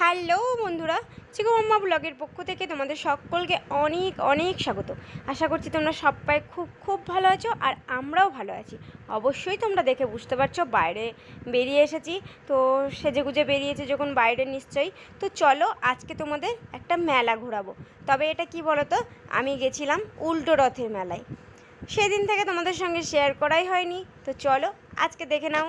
Hello বন্ধুরা চিকু মাম্মা ব্লগের পক্ষ থেকে তোমাদের সকলকে অনেক অনেক স্বাগত। আশা করছি তোমরা সবাই খুব খুব ভালো আছো আর আমরাও ভালো আছি। অবশ্যই তোমরা দেখে বুঝতে পারছ, বাইরে বেরিয়ে এসেছি। তো সেজে গুজে বেরিয়েছে যখন বাইরে নিশ্চয়ই। তো চলো আজকে তোমাদের একটা মেলা ঘোরাবো। তবে এটা কি বলো তো আমি গেছিলাম উল্টো রথের মেলায়। সেদিন থেকে তোমাদের সঙ্গে শেয়ার করাই হয়নি। তো চলো আজকে দেখে নাও।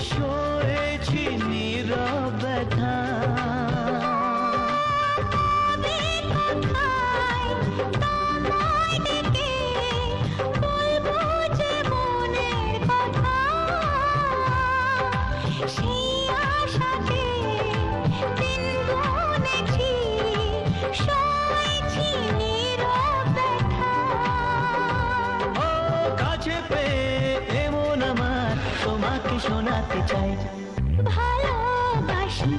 sure.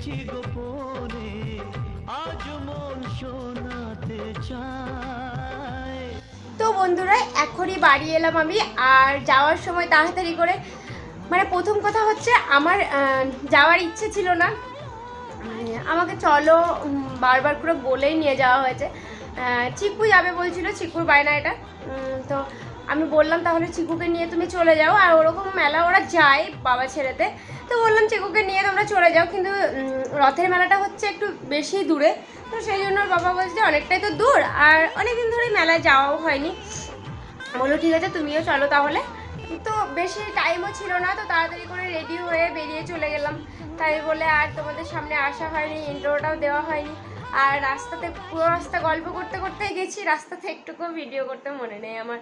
রেখেছি গোপনে, আজ মন শোনাতে চায়। তো বন্ধুরা, এখনই বাড়ি এলাম আমি, আর যাওয়ার সময় তাড়াতাড়ি করে মানে প্রথম কথা হচ্ছে আমার যাওয়ার ইচ্ছে ছিল না। মানে আমাকে চলো বারবার করে বলেই নিয়ে যাওয়া হয়েছে। চিকু যাবে বলছিল, চিকুর বায়না এটা। তো আমি বললাম, তাহলে চিকুকে নিয়ে তুমি চলে যাও, আর ওরকম মেলা ওরা যায় বাবা ছেড়েতে তো বললাম চিকুকে নিয়ে তোমরা চলে যাও, কিন্তু রথের মেলাটা হচ্ছে একটু বেশি দূরে। তো সেই জন্য বাবা বলছে যে অনেকটাই তো দূর, আর অনেকদিন ধরে মেলায় যাওয়াও হয়নি। বলল, ঠিক আছে, তুমিও চলো তাহলে। তো বেশি টাইমও ছিল না, তো তাড়াতাড়ি করে রেডি হয়ে বেরিয়ে চলে গেলাম। তাই বলে আর তোমাদের সামনে আসা হয়নি ইন্ট্রোটাও দেওয়া হয়নি। আর রাস্তাতে, পুরো রাস্তা গল্প করতে করতেই গেছি, রাস্তাতে একটুকু ভিডিও করতে মনে নেই আমার।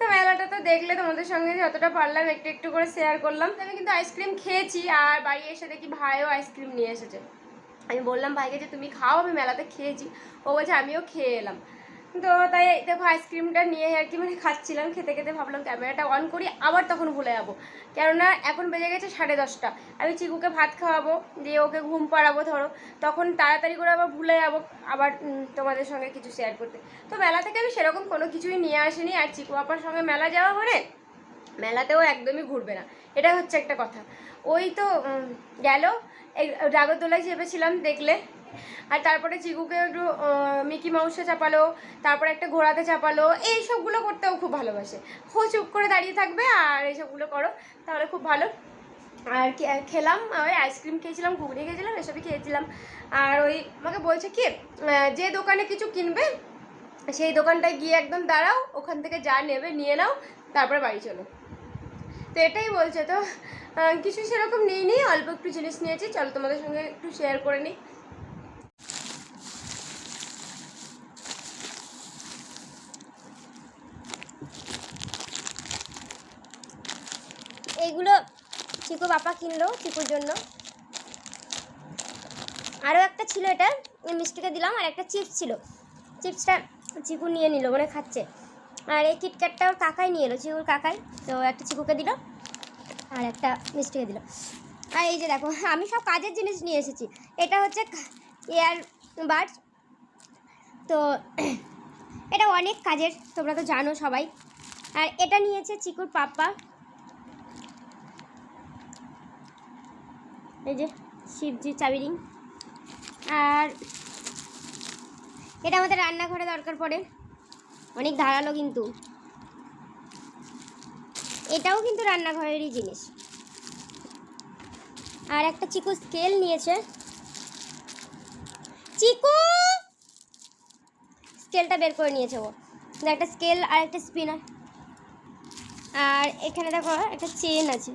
তো মেলাটা তো দেখলে তোমাদের সঙ্গে যতটা পারলাম, একটু একটু করে শেয়ার করলাম। আমি কিন্তু আইসক্রিম খেয়েছি, আর বাড়ি এসে দেখি ভাইও আইসক্রিম নিয়ে এসেছে। আমি বললাম, ভাইকে যে তুমি খাও, আমি মেলাতে খেয়েছি। ও বলছে, আমিও খেয়ে এলাম। তো তাই দেখো আইসক্রিমটা নিয়ে আর কি মানে খাচ্ছিলাম, খেতে খেতে ভাবলাম ক্যামেরাটা অন করি, আবার তখন ভুলে যাব। কেননা এখন বেজে গেছে সাড়ে দশটা। আমি চিকুকে ভাত খাওয়াবো, দিয়ে ওকে ঘুম পাড়াবো ধরো। তখন তাড়াতাড়ি করে আবার ভুলে যাব, আবার তোমাদের সঙ্গে কিছু শেয়ার করতে। তো মেলা থেকে আমি সেরকম কোনো কিছুই নিয়ে আসিনি, আর চিকু আপার সঙ্গে মেলা যাওয়া মানে মেলাতেও একদমই ঘুরবে না। এটা হচ্ছে একটা কথা। ওই তো গেল রাগরদোলায় চেপেছিলাম দেখলে। আর তারপরে চিকুকে একটু মিকি মাউসে চাপালো, তারপরে একটা ঘোড়াতে চাপালো, এই সবগুলো করতেও খুব ভালোবাসে। হো, চুপ করে দাঁড়িয়ে থাকবে আর এইসবগুলো করো, তাহলে খুব ভালো। আর খেলাম, ওই আইসক্রিম খেয়েছিলাম, ঘুগনি খেয়েছিলাম, এসবই খেয়েছিলাম। আর ওই আমাকে বলছে কি যে দোকানে কিছু কিনবে, সেই দোকানটায় গিয়ে একদম দাঁড়াও, ওখান থেকে যা নেবে নিয়ে নাও, তারপরে বাড়ি চলো। তো এটাই বলছে। তো কিছু সেরকম নিই নি অল্প একটু জিনিস নিয়েছি। চলো তোমাদের সঙ্গে একটু শেয়ার করে নিই। এইগুলো চিকু বাপা কিনলো চিকুর জন্য। আরও একটা ছিল এটা মিষ্টিকে দিলাম, আর একটা চিপস ছিল। চিপসটা চিকু নিয়ে নিল মানে খাচ্ছে। আর এই কিটক্যাটটা ওর কাকাই নিয়ে এলো, চিকুর কাকাই। তো একটা চিকুকে দিল, আর একটা মিষ্টিকে দিল। আর এই যে দেখো, আমি সব কাজের জিনিস নিয়ে এসেছি। এটা হচ্ছে এয়ার বাড তো এটা অনেক কাজের, তোমরা তো জানো সবাই। আর এটা নিয়েছে চিকুর পাপ্পা। এই যে শিবজি চাবি রিং আর এটা আমাদের রান্নাঘরে দরকার পড়ে। অনেক ধারালো কিন্তু। এটাও কিন্তু রান্নাঘরেরই জিনিস। আর একটা চিকু স্কেল নিয়েছে। চিকু! স্কেলটা বের করে নিয়েছে ও। একটা স্কেল আর একটা স্পিনার আর এখানে দেখো, একটা চেন আছে।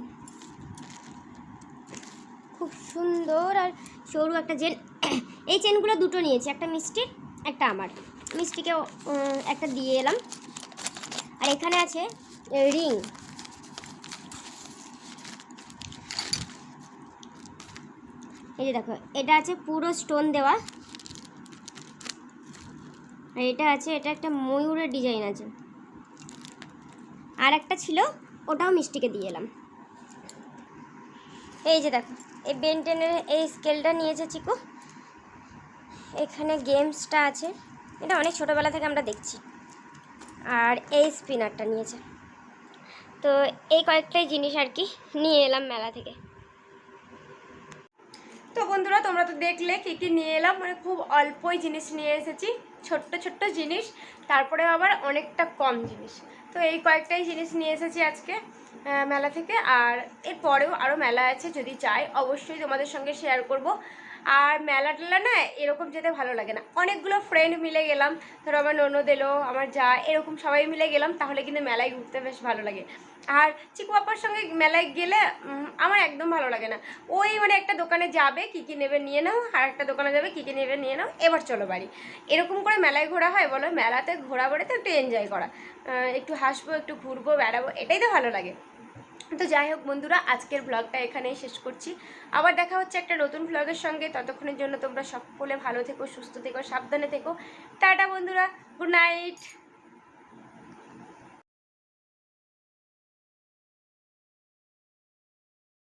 খুব সুন্দর আর সরু একটা চেন এই চেনগুলো দুটো নিয়েছে, একটা মিষ্টির, একটা আমার। মিষ্টিকে একটা দিয়ে এলাম। আর এখানে আছে রিং। এই যে দেখো, এটা আছে পুরো স্টোন দেওয়া। আর এটা আছে, এটা একটা ময়ূরের ডিজাইন আছে। আর একটা ছিল, ওটাও মিষ্টিকে দিয়ে এলাম। এই যে দেখো, এই বেনটেনের এই স্কেলটা নিয়েছে চিকু। এখানে গেমসটা আছে। এটা অনেক ছোটোবেলা থেকে আমরা দেখছি। আর এই স্পিনারটা নিয়েছে। তো এই কয়েকটাই জিনিস আর কি নিয়ে এলাম মেলা থেকে। তো বন্ধুরা, তোমরা তো দেখলে কী কী নিয়ে এলাম। মানে খুব অল্পই জিনিস নিয়ে এসেছি। ছোট্ট ছোট্ট জিনিস তারপরে আবার অনেকটা কম জিনিস। তো এই কয়েকটাই জিনিস নিয়ে এসেছি আজকে মেলা থেকে। আর এরপরেও আরও মেলা আছে, যদি চাই, অবশ্যই তোমাদের সঙ্গে শেয়ার করব। আর মেলা টেলা না এরকম যেতে ভালো লাগে না। অনেকগুলো ফ্রেন্ড মিলে গেলাম, ধরো আমার ননদ এলো আমার যা, এরকম সবাই মিলে গেলাম, তাহলে কিন্তু মেলায় ঘুরতে বেশ ভালো লাগে। আর চিকু বাপার সঙ্গে মেলায় গেলে আমার একদম ভালো লাগে না। ওই মানে একটা দোকানে যাবে, কী কী নেবে নিয়ে নাও, আর একটা দোকানে যাবে, কী কী নেবে নিয়ে নাও, এবার চলো বাড়ি। এরকম করে মেলায় ঘোরা হয়, বলো? মেলাতে ঘোরা বেড়াতে একটু এনজয় করা। একটু হাসবো, একটু ঘুরবো, বেড়াবো, এটাই তো ভালো লাগে। তো যাই হোক বন্ধুরা, আজকের ব্লগটা এখানেই শেষ করছি। আবার দেখা হচ্ছে একটা নতুন ব্লগের সঙ্গে। ততক্ষণের জন্য তোমরা সকলে ভালো থেকো, সুস্থ থেকো, সাবধানে থেকো। টাটা বন্ধুরা গুড নাইট